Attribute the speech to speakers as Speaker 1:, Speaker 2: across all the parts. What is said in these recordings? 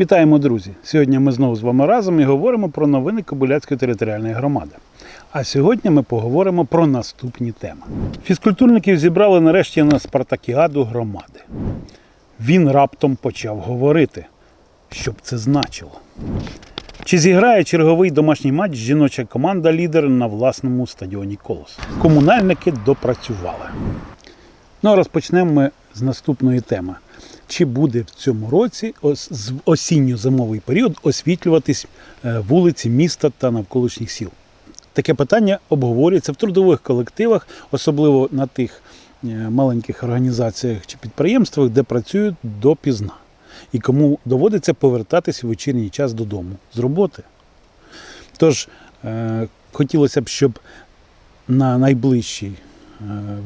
Speaker 1: Вітаємо, друзі! Сьогодні ми знову з вами разом і говоримо про новини Кобиляцької територіальної громади. А сьогодні ми поговоримо про наступні теми. Фізкультурників зібрали нарешті на спартакіаду громади. Він раптом почав говорити, що б це значило. Чи зіграє черговий домашній матч жіноча команда лідер на власному стадіоні Колос? Комунальники допрацювали. Ну а розпочнемо ми з наступної теми. Чи буде в цьому році осінньо-зимовий період освітлюватись е, вулиці міста та навколишніх сіл? Таке питання обговорюється в трудових колективах, особливо на тих е, маленьких організаціях чи підприємствах, де працюють допізна, і кому доводиться повертатись в вечірній час додому з роботи. Тож е, хотілося б, щоб на найближчий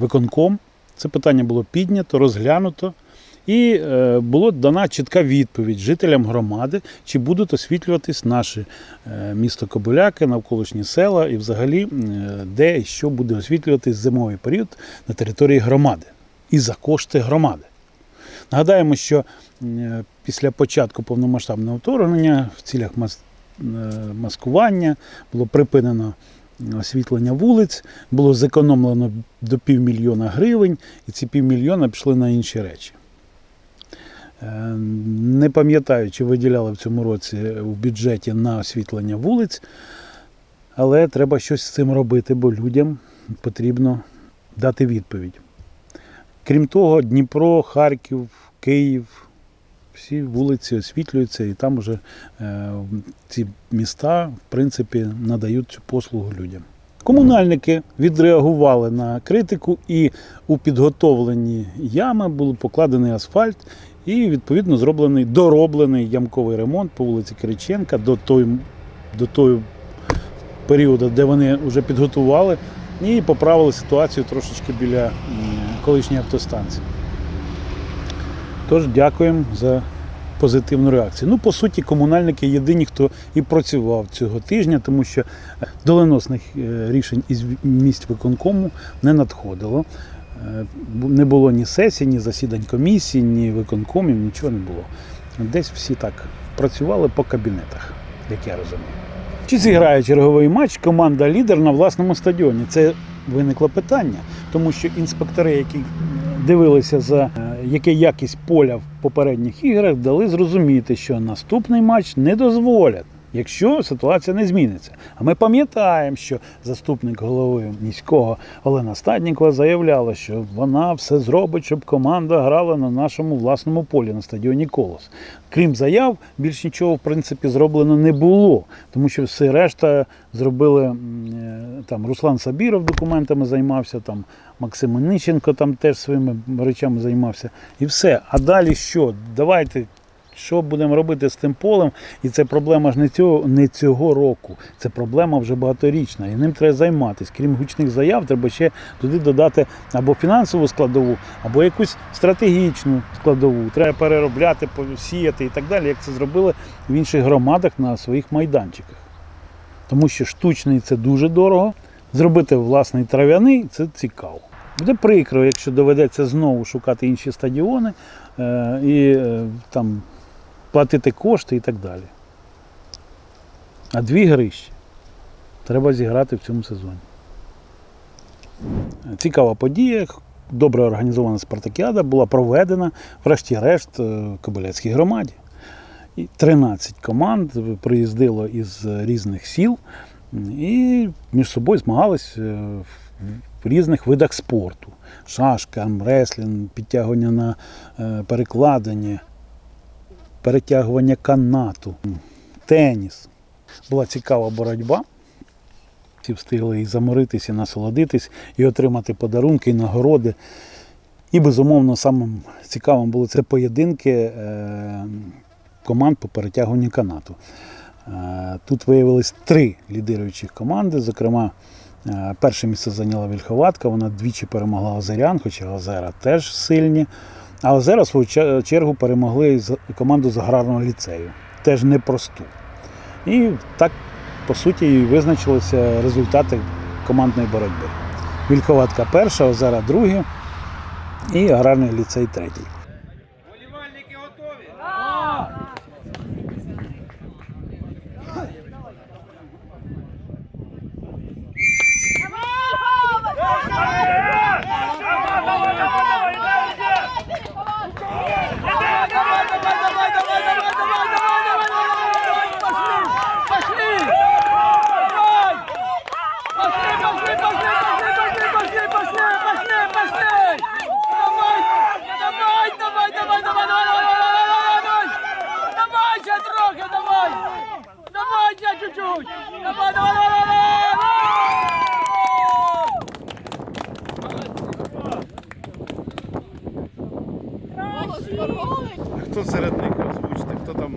Speaker 1: виконком це питання було піднято, розглянуто, і е, було дана чітка відповідь жителям громади, чи будуть освітлюватись наше місто Кобиляки, навколишні села і взагалі е, де і що буде освітлюватись зимовий період на території громади і за кошти громади. Нагадаємо, що е, після початку повномасштабного вторгнення в цілях мас- маскування було припинено освітлення вулиць, було зекономлено до півмільйона гривень, і ці півмільйона пішли на інші речі. Е, Не пам'ятаю, чи виділяли в цьому році в бюджеті на освітлення вулиць, але треба щось з цим робити, бо людям потрібно дати відповідь. Крім того, Дніпро, Харків, Київ, всі вулиці освітлюються, і там вже е, ці міста, в принципі, надають цю послугу людям. Комунальники відреагували на критику, і у підготовлені ями був покладений асфальт, і відповідно зроблений дороблений ямковий ремонт по вулиці Кириченка до той, до того періоду, де вони вже підготували, і поправили ситуацію трошечки біля колишньої автостанції. Тож дякуємо за позитивну реакцію. Ну, по суті, комунальники єдині, хто і працював цього тижня, тому що доленосних е, рішень із місць виконкому не надходило. Е, Не було ні сесій, ні засідань комісій, ні виконкомів, нічого не було. Десь всі так працювали по кабінетах, як я розумію. Чи зіграє черговий матч команда лідер на власному стадіоні? Це виникло питання, тому що інспектори, які дивилися за е, яка якість поля в попередніх іграх, дали зрозуміти, що наступний матч не дозволять. Якщо ситуація не зміниться. А ми пам'ятаємо, що заступник голови міського Олена Стаднікова заявляла, що вона все зробить, щоб команда грала на нашому власному полі на стадіоні Колос. Крім заяв, більш нічого в принципі зроблено не було, тому що все решта зробили е, там Руслан Сабіров документами займався, там Максим Онищенко там теж своїми речами займався. І все. А далі що? Давайте. Що будемо робити з тим полем? І це проблема ж не цього, не цього року. Це проблема вже багаторічна. І ним треба займатися. Крім гучних заяв, треба ще туди додати або фінансову складову, або якусь стратегічну складову. Треба переробляти, посіяти і так далі, як це зробили в інших громадах на своїх майданчиках. Тому що штучний це дуже дорого. Зробити власний трав'яний це цікаво. Буде прикро, якщо доведеться знову шукати інші стадіони е, і е, там платити кошти і так далі. А дві гри ще треба зіграти в цьому сезоні. Цікава подія, добре організована спартакіада була проведена, врешті-решт, е, Кобиляцькій громаді. І 13 команд приїздило із різних сіл і між собою змагались е, в різних видах спорту: шашка, реслінг, підтягування на е, перекладині, перетягування канату, теніс. Була цікава боротьба. Всі встигли і заморитись, і насолодитись, і отримати подарунки, і нагороди. І, безумовно, самим цікавим було це поєдинки е, команд по перетягуванню канату. Е, Тут виявилось три лідируючих команди. Зокрема, е, перше місце зайняла Вільховатка, вона двічі перемогла Озерян, хоча Озера теж сильні. А Озера, в свою чергу, перемогли команду з аграрного ліцею, теж непросту. І так, по суті, і визначилися результати командної боротьби. Вільховатка перша, Озера другі і аграрний ліцей третій.
Speaker 2: Болівальники готові? чуть! Давай, давай, давай,
Speaker 1: Хто серед них озвучте? Хто там?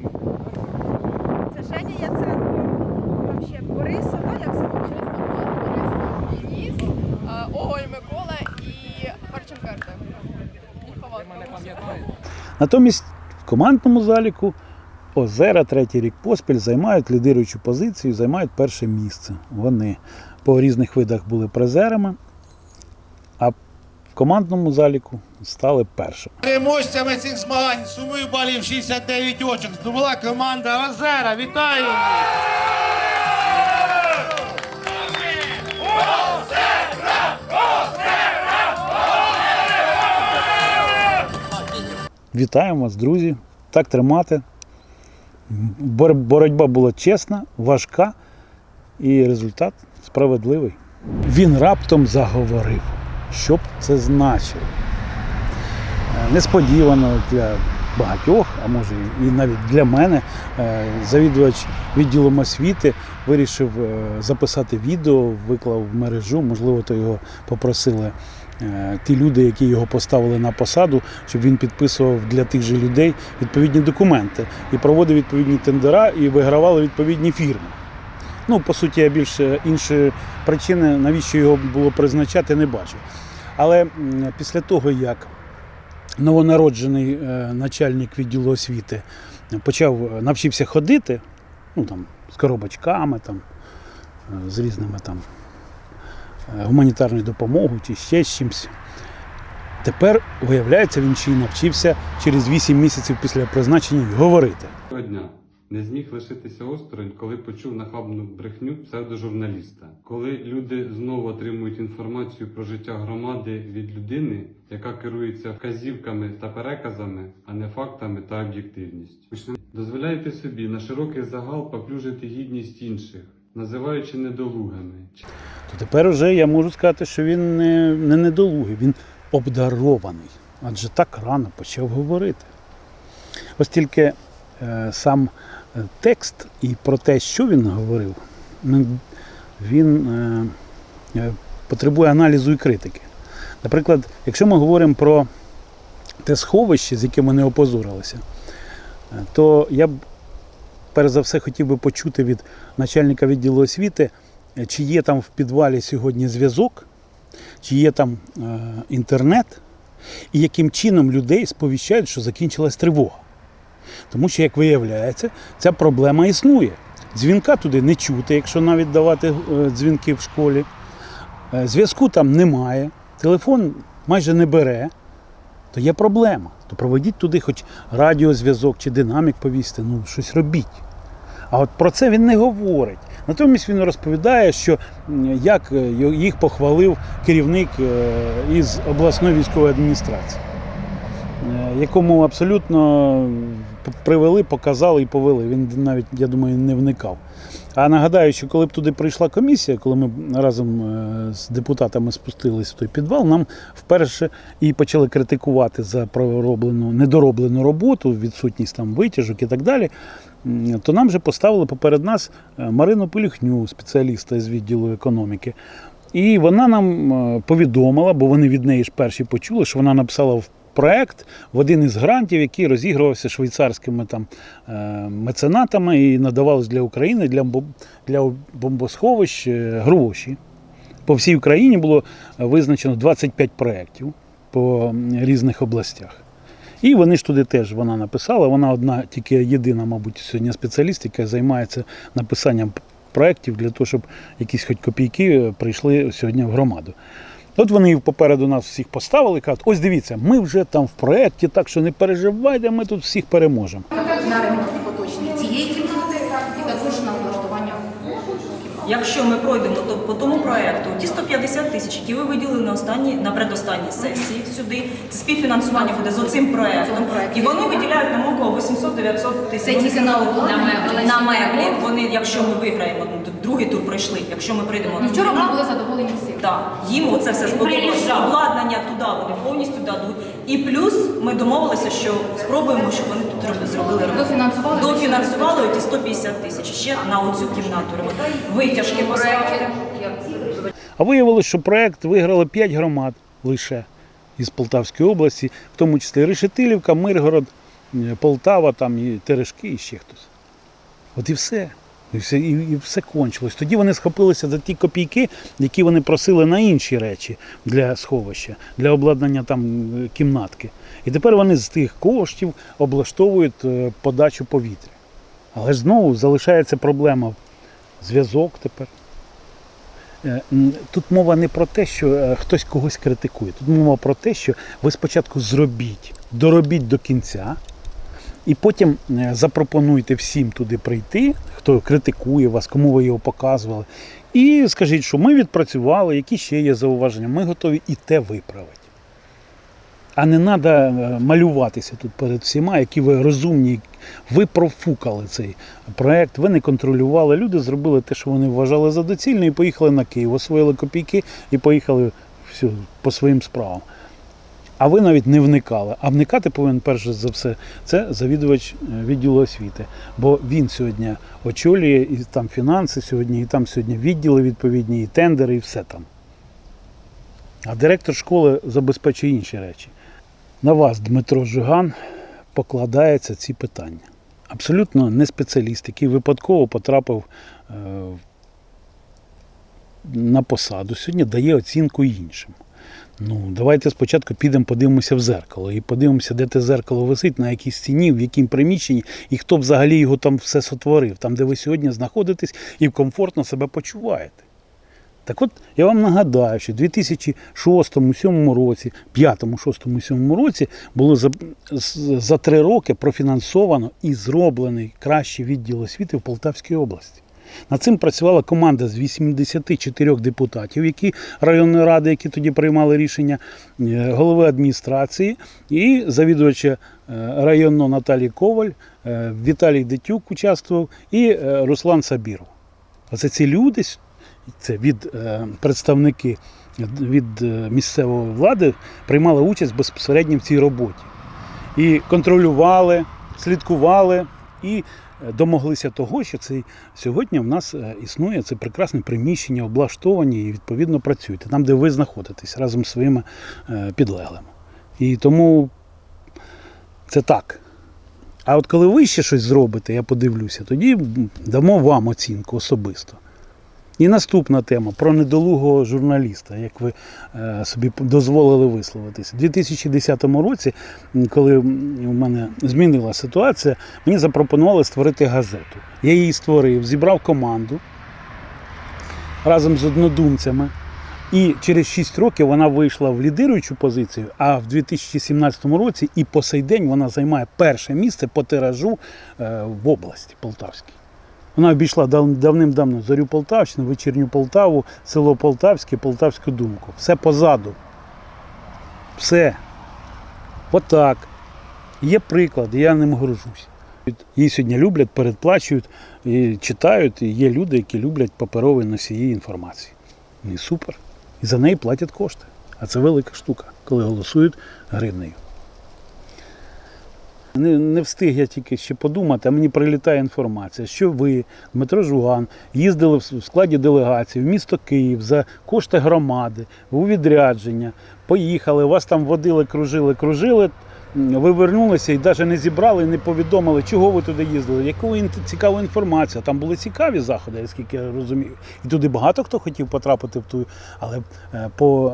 Speaker 3: Це Женя Яценко. Там ще Борисов, ну як це?
Speaker 4: Денис, е, Оголь Микола і Харченко Артем.
Speaker 1: Натомість в командному заліку Озера третій рік поспіль займають лідируючу позицію, займають перше місце. Вони по різних видах були призерами, в командному заліку стали першими.
Speaker 5: Переможцями цих змагань сумою балів 69 очок здобула команда Озера. Вітаю!
Speaker 1: Вітаємо вас, друзі! Так тримати. Боротьба була чесна, важка і результат справедливий. Він раптом заговорив. Що б це значило? Е, Несподівано для багатьох, а може і навіть для мене, е, завідувач відділом освіти вирішив е, записати відео, виклав в мережу. Можливо, то його попросили ті люди, які його поставили на посаду, щоб він підписував для тих же людей відповідні документи і проводив відповідні тендера і вигравали відповідні фірми. Ну, по суті, я більше іншої причини, навіщо його було призначати, не бачу. Але після того, як новонароджений е, начальник відділу освіти почав е, навчився ходити, ну там з коробочками, там, е, з різними там гуманітарною допомогою чи ще з чимось. Тепер, виявляється, він ще й навчився через 8 місяців після призначення говорити.
Speaker 6: Того дня не зміг лишитися осторонь, коли почув нахабну брехню псевдожурналіста. Коли люди знову отримують інформацію про життя громади від людини, яка керується вказівками та переказами, а не фактами та об'єктивністю. Дозволяєте собі на широкий загал поплюжити гідність інших, називаючи недолугами.
Speaker 1: то тепер уже я можу сказати, що він не, не недолугий, він обдарований. Адже так рано почав говорити. Ось тільки е, сам текст і про те, що він говорив, він е, е, потребує аналізу і критики. Наприклад, якщо ми говоримо про те сховище, з яким вони опозорилися, е, то я б перш за все хотів би почути від начальника відділу освіти, чи є там в підвалі сьогодні зв'язок, чи є там інтернет, і яким чином людей сповіщають, що закінчилась тривога. Тому що, як виявляється, ця проблема існує. Дзвінка туди не чути, якщо навіть давати е, дзвінки в школі. Е, Зв'язку там немає, телефон майже не бере, то є проблема. То проведіть туди хоч радіозв'язок чи динамік повісти, ну щось робіть. А от про це він не говорить. Натомість він розповідає, що як е, їх похвалив керівник із обласної військової адміністрації, якому абсолютно привели, показали і повели. Він навіть, я думаю, не вникав. А нагадаю, що коли б туди прийшла комісія, коли ми разом е, з депутатами спустились в той підвал, нам вперше і почали критикувати за пророблену недороблену роботу, відсутність там витяжок і так далі. То нам же поставили поперед нас е, Марину Пилюхню, спеціаліста з відділу економіки. І вона нам е, повідомила, бо вони від неї ж перші почули, що вона написала в проект в один із грантів, який розігрувався швейцарськими там е, меценатами і надавалось для України для, для бомбосховищ е, гроші. По всій Україні було е, визначено 25 проєктів по різних областях. І вони ж туди теж вона написала. Вона одна, тільки єдина, мабуть, сьогодні спеціаліст, яка займається написанням проєктів для того, щоб якісь хоч копійки прийшли сьогодні в громаду. От вони попереду нас всіх поставили кажуть, ось дивіться, ми вже там в проєкті, так що не переживайте, ми тут всіх переможемо.
Speaker 7: на ремонт поточний цієї кімнати і також на облаштування
Speaker 8: Якщо ми пройдемо то по тому проекту, ті 150 тисяч, які ви виділили на останній на предостанній сесії сюди, це співфінансування буде за цим проектом. І вони виділяють нам около 800-900 тисяч.
Speaker 7: Це тільки на обладнання.
Speaker 8: на меблі. Вони, якщо ми виграємо, другий тур пройшли. Якщо ми прийдемо
Speaker 7: Ну, вчора ми були задоволені всім.
Speaker 8: так, їм оце все сподобалося. Обладнання туди вони повністю дадуть. І плюс ми домовилися, що спробуємо, щоб вони тут робили- зробили.
Speaker 7: Дофінансували?
Speaker 8: Дофінансували. ті 150 тисяч ще на оцю кімнату. Витяжки поставити.
Speaker 1: А виявилось, що проект виграло 5 громад лише із Полтавської області, в тому числі Решетилівка, Миргород, е, Полтава, там і Терешки, і ще хтось. От і все. І все, і, і все кончилось. Тоді вони схопилися за ті копійки, які вони просили на інші речі для сховища, для обладнання там е, кімнатки. І тепер вони з тих коштів облаштовують е, подачу повітря. Але ж знову залишається проблема зв'язок тепер. Е, Тут мова не про те, що е, хтось когось критикує. Тут мова про те, що ви спочатку зробіть, доробіть до кінця, і потім е, запропонуйте всім туди прийти, хто критикує вас, кому ви його показували. І скажіть, що ми відпрацювали, які ще є зауваження, ми готові і те виправити. А не треба малюватися тут перед всіма, які ви розумні, ви профукали цей проект, ви не контролювали. Люди зробили те, що вони вважали за доцільне, і поїхали на Київ, освоїли копійки і поїхали все, по своїм справам. А ви навіть не вникали. А вникати повинен перш за все це завідувач е, відділу освіти. Бо він сьогодні очолює і там фінанси сьогодні, і там сьогодні відділи відповідні, і тендери, і все там. А директор школи забезпечує інші речі. На вас, Дмитро Жиган, покладаються ці питання. Абсолютно не спеціаліст, який випадково потрапив е, на посаду, сьогодні дає оцінку іншим. Ну, давайте спочатку підемо подивимося в зеркало і подивимося, де те зеркало висить, на якій стіні, в якому приміщенні, і хто взагалі його там все сотворив, там, де ви сьогодні знаходитесь і комфортно себе почуваєте. Так от я вам нагадаю, що в 2006-2007 році, 5-6-7 році було за, за три роки профінансовано і зроблений кращий відділ освіти в Полтавській області. Над цим працювала команда з 84 депутатів, які районної ради, які тоді приймали рішення, е, голови адміністрації і завідувача е, районного Наталії Коваль, е, Віталій Дитюк участвував і Руслан Сабіров. Оце ці люди, це від е, представники від е, місцевої влади приймали участь безпосередньо в цій роботі. І контролювали, слідкували і е, домоглися того, що цей, сьогодні в нас існує це прекрасне приміщення, облаштовані і відповідно працюєте там, де ви знаходитесь разом з своїми підлеглими. І тому це так. А от коли ви ще щось зробите, я подивлюся, тоді дамо вам оцінку особисто. І наступна тема про недолугого журналіста, як ви е, собі дозволили висловитися. У 2010 році, коли у мене змінила ситуація, мені запропонували створити газету. Я її створив, зібрав команду разом з однодумцями. І через 6 років вона вийшла в лідируючу позицію, а в 2017 році і по сей день вона займає перше місце по тиражу е, в області Полтавській. Вона обійшла давним-давно зорю Полтавщини, вечірню Полтаву, село Полтавське, Полтавську думку. Все позаду. Все. Отак. Є приклад, я ним горжусь. Її сьогодні люблять, передплачують, і читають, і є люди, які люблять паперові носії інформації. І супер. І за неї платять кошти. А це велика штука, коли голосують гривнею. Не, не встиг я тільки ще подумати, а мені прилітає інформація, що ви, Дмитро Жуган, їздили в складі делегації в місто Київ за кошти громади, у відрядження, поїхали, вас там водили, кружили, кружили. Ви вернулися і навіть не зібрали, не повідомили, чого ви туди їздили, яку цікаву інформацію. Там були цікаві заходи, наскільки я розумію. І туди багато хто хотів потрапити в ту, але е, по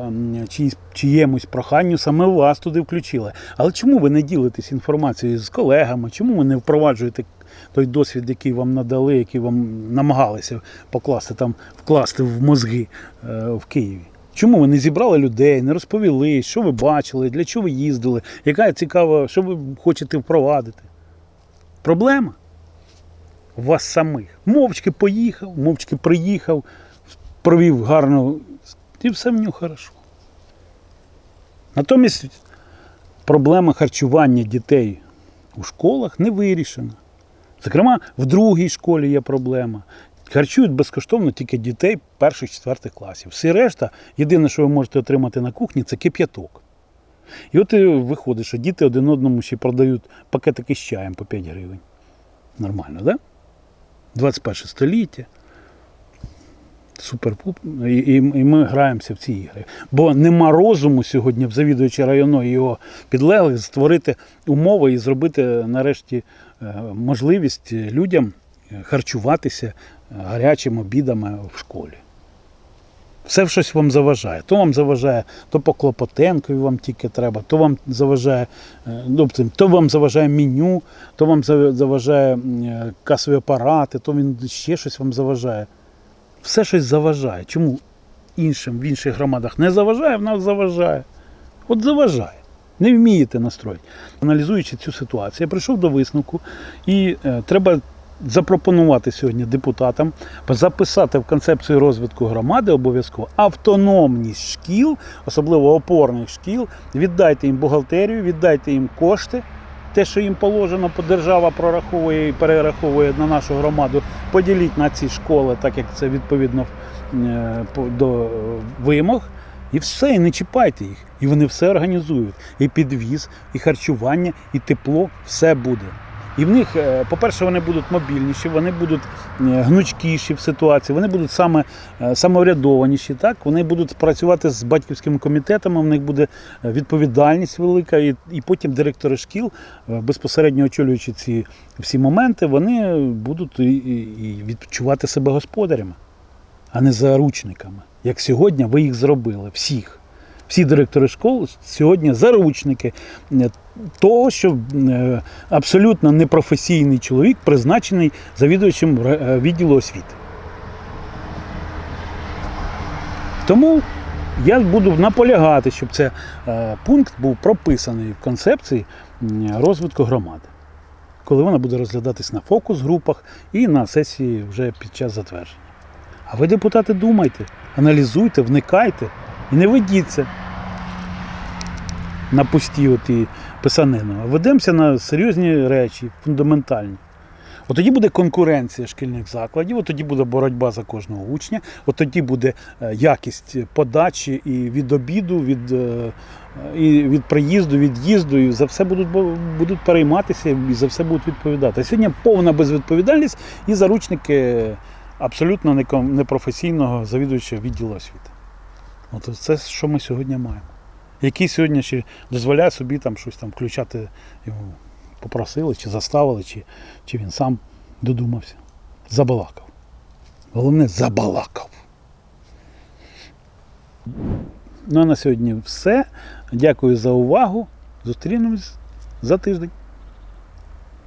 Speaker 1: чиємусь проханню саме вас туди включили. Але чому ви не ділитесь інформацією з колегами? Чому ви не впроваджуєте той досвід, який вам надали, який вам намагалися покласти там, вкласти в мозги е, в Києві? Чому ви не зібрали людей, не розповіли, що ви бачили, для чого ви їздили, яка цікава, що ви хочете впровадити? Проблема у вас самих. Мовчки поїхав, мовчки приїхав, провів гарно, і все в нього хорошо. Натомість проблема харчування дітей у школах не вирішена. Зокрема, в другій школі є проблема. Харчують безкоштовно тільки дітей перших четвертих класів. Всі решта, єдине, що ви можете отримати на кухні, це кип'яток. І от і виходить, що діти один одному ще продають пакетики з чаєм по 5 гривень. Нормально, да? 21 століття. Супер і, і, і ми граємося в ці ігри. Бо нема розуму сьогодні в завідувачі району і його підлеглих створити умови і зробити нарешті е, можливість людям е, харчуватися е, гарячими обідами в школі. Все щось вам заважає. То вам заважає, то по Клопотенкові вам тільки треба, то вам заважає, ну, то вам заважає меню, то вам заважає е, касові апарати, то він ще щось вам заважає. Все щось заважає. Чому іншим в інших громадах не заважає, в нас заважає. От заважає. Не вмієте настроїти. Аналізуючи цю ситуацію, я прийшов до висновку і е, треба запропонувати сьогодні депутатам записати в концепцію розвитку громади обов'язково автономність шкіл, особливо опорних шкіл. Віддайте їм бухгалтерію, віддайте їм кошти. Те, що їм положено, бо держава прораховує і перераховує на нашу громаду, поділіть на ці школи, так як це відповідно е, до вимог. І все, і не чіпайте їх. І вони все організують. І підвіз, і харчування, і тепло, все буде. І в них, е, по-перше, вони будуть мобільніші, вони будуть е, гнучкіші в ситуації, вони будуть саме е, самоврядованіші, так? вони будуть працювати з батьківськими комітетами, в них буде відповідальність велика, і, і потім директори шкіл, безпосередньо очолюючи ці всі моменти, вони будуть і, і відчувати себе господарями, а не заручниками. Як сьогодні ви їх зробили, всіх. Всі директори школ сьогодні заручники е, того, що е, абсолютно непрофесійний чоловік призначений завідувачем е, відділу освіти. Тому я буду наполягати, щоб цей пункт був прописаний в концепції розвитку громади, коли вона буде розглядатись на фокус-групах і на сесії вже під час затвердження. А ви, депутати, думайте, аналізуйте, вникайте і не ведіться на пусті оті писанину, а ведемося на серйозні речі, фундаментальні. От тоді буде конкуренція шкільних закладів, от тоді буде боротьба за кожного учня, от тоді буде е, якість подачі і від обіду, від, е, і від приїзду, від їзду, і за все будуть, будуть перейматися і за все будуть відповідати. Сьогодні повна безвідповідальність і заручники абсолютно непрофесійного завідувача відділу освіти. От це, що ми сьогодні маємо. Який сьогодні ще дозволяє собі там щось там включати його попросили, чи заставили, чи, чи він сам додумався. Забалакав. Головне, забалакав. Ну а на сьогодні все. Дякую за увагу. Зустрінемось за тиждень.